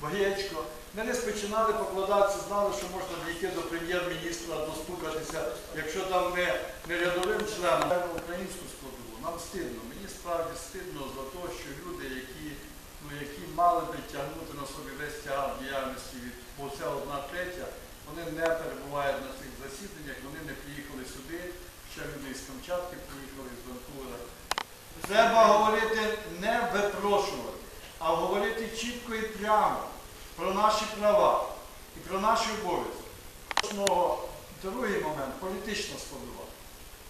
Боєчко. Не починали покладатися, знали, що можна дійти до прем'єр-міністра, достукатися, якщо там ми не рядовим членом, а українську складову. Нам стидно. Мені справді стидно за те, що люди, які, ну, які мали би тягнути на собі весь тягар діяльності від бо це одна третя, вони не перебувають на цих засіданнях, вони не приїхали сюди. Ще люди із Камчатки приїхали, з Ванкувера. Треба говорити не а говорити чітко і прямо про наші права і про наші обов'язки. Другий момент політична складова.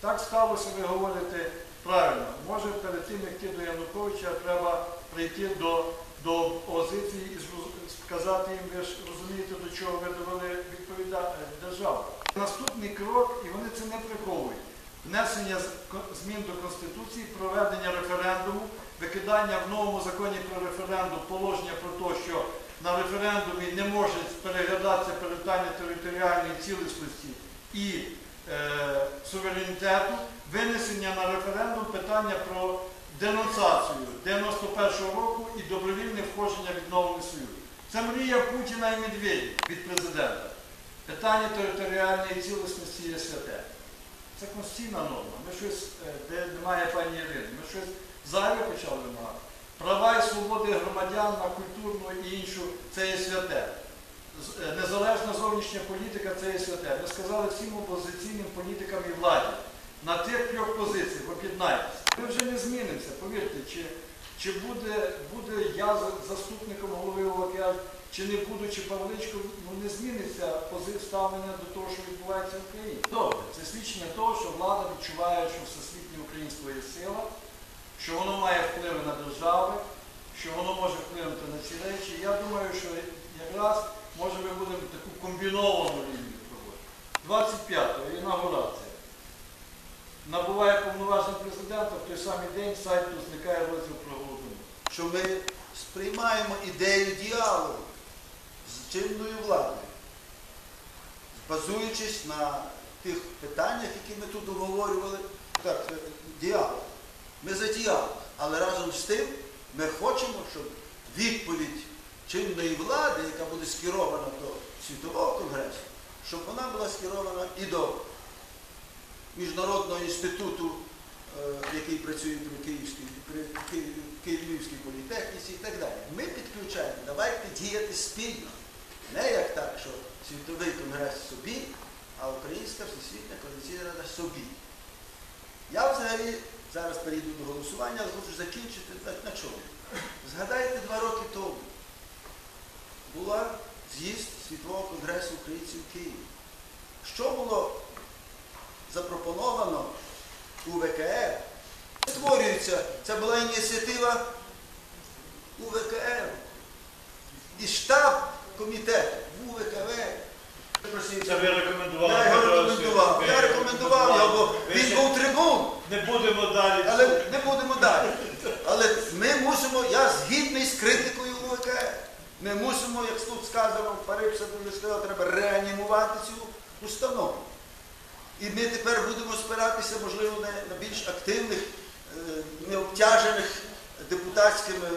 Так сталося, ви говорите правильно. Може перед тим, як йти до Януковича, треба прийти до, до опозиції і сказати їм, ви ж розумієте, до чого ви довели відповіда... е, державу. Наступний крок, і вони це не приховують. Внесення змін до Конституції, проведення референдуму, викидання в новому законі про референдум положення про те, що на референдумі не може переглядатися питання територіальної цілісності і е, суверенітету, винесення на референдум питання про денонсацію 91-го року і добровільне входження відновлений союз. Це мрія Путіна і Медведєва від президента. Питання територіальної цілісності є святе. Це конституційна норма. Ми щось, е, де немає пані Ірини, ми щось зайве почали вимагати. Права і свободи громадян на культурну і іншу це є святе. Е, Незалежна зовнішня політика це є святе. Ми сказали всім опозиційним політикам і владі. На тих трьох позиціях об'єднайтеся. Ми вже не змінимося, повірте, чи, чи буде, буде я заступником голови ОВК, чи не буду, чи Павличко, ну не зміниться пози- ставлення до того, що відбувається в Україні. Добре, це свідчення того, що влада відчуває, що всесвітнє українство є сила, що воно має впливи на держави, що воно може вплинути на ці речі. Я думаю, що якраз може ми будемо таку комбіновану лінію проводити. 25-го інаугурація. Набуває повноважень президента, в той самий день сайту зникає розділ про голодомор. що ми сприймаємо ідею діалогу з чинною владою, базуючись на тих питаннях, які ми тут обговорювали. Так, е, діалог. Ми за діалог, але разом з тим ми хочемо, щоб відповідь чинної влади, яка буде скерована до світового конгресу, щоб вона була скерована і до Міжнародного інституту, е, який працює при Київській, політехніці і так далі. Ми підключаємо, давайте діяти спільно. Не як так, що Світовий конгрес собі, а Українська Всесвітня коаліційна рада собі. Я взагалі зараз перейду до голосування, але хочу закінчити на, на чому. Згадайте два роки тому. Була з'їзд Світового конгресу українців в Києві. Що було запропоновано у ВКР. Створюється, це була ініціатива УВКР. І штаб комітету в УВКР. Це ви рекомендували. Я його рекомендував. Я рекомендував його, бо він був трибун. Не будемо далі. Але не будемо далі. Але ми мусимо, я згідний з критикою УВКР. Ми мусимо, як тут сказано, Парибса дуже треба реанімувати цю установу. І ми тепер будемо спиратися, можливо, на, на більш активних, е, необтяжених депутатськими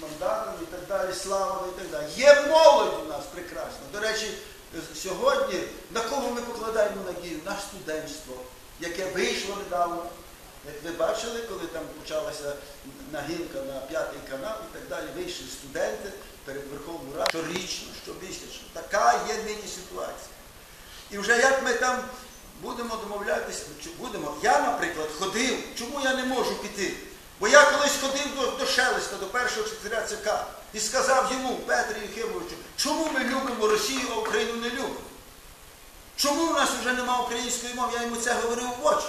мандатами і так далі, славами і так далі. Є молодь у нас прекрасна. До речі, сьогодні на кого ми покладаємо надію? На студентство, яке вийшло недавно. Як ви бачили, коли там почалася нагінка на п'ятий канал і так далі, вийшли студенти перед Верховною Радою щорічно, щомісячно. Така є нині ситуація. І вже як ми там будемо домовлятися, будемо. Я, наприклад, ходив, чому я не можу піти? Бо я колись ходив до, до Шелеста, до першого секретаря ЦК, і сказав йому, Петрі Єхимовичу, чому ми любимо Росію, а Україну не любимо? Чому в нас вже немає української мови? Я йому це говорив в очі.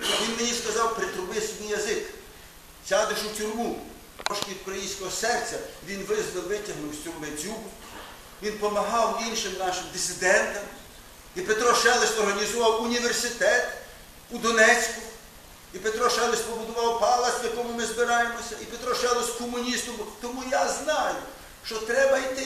Він мені сказав, притруби собі язик, сядеш у тюрму. Трошки українського серця він визвав, витягнув з тюрми дзюбу. Він допомагав іншим нашим дисидентам. І Петро Шелест організував університет у Донецьку. І Петро Шелест побудував палац, в якому ми збираємося. І Петро Шелест комуністом. Тому я знаю, що треба йти.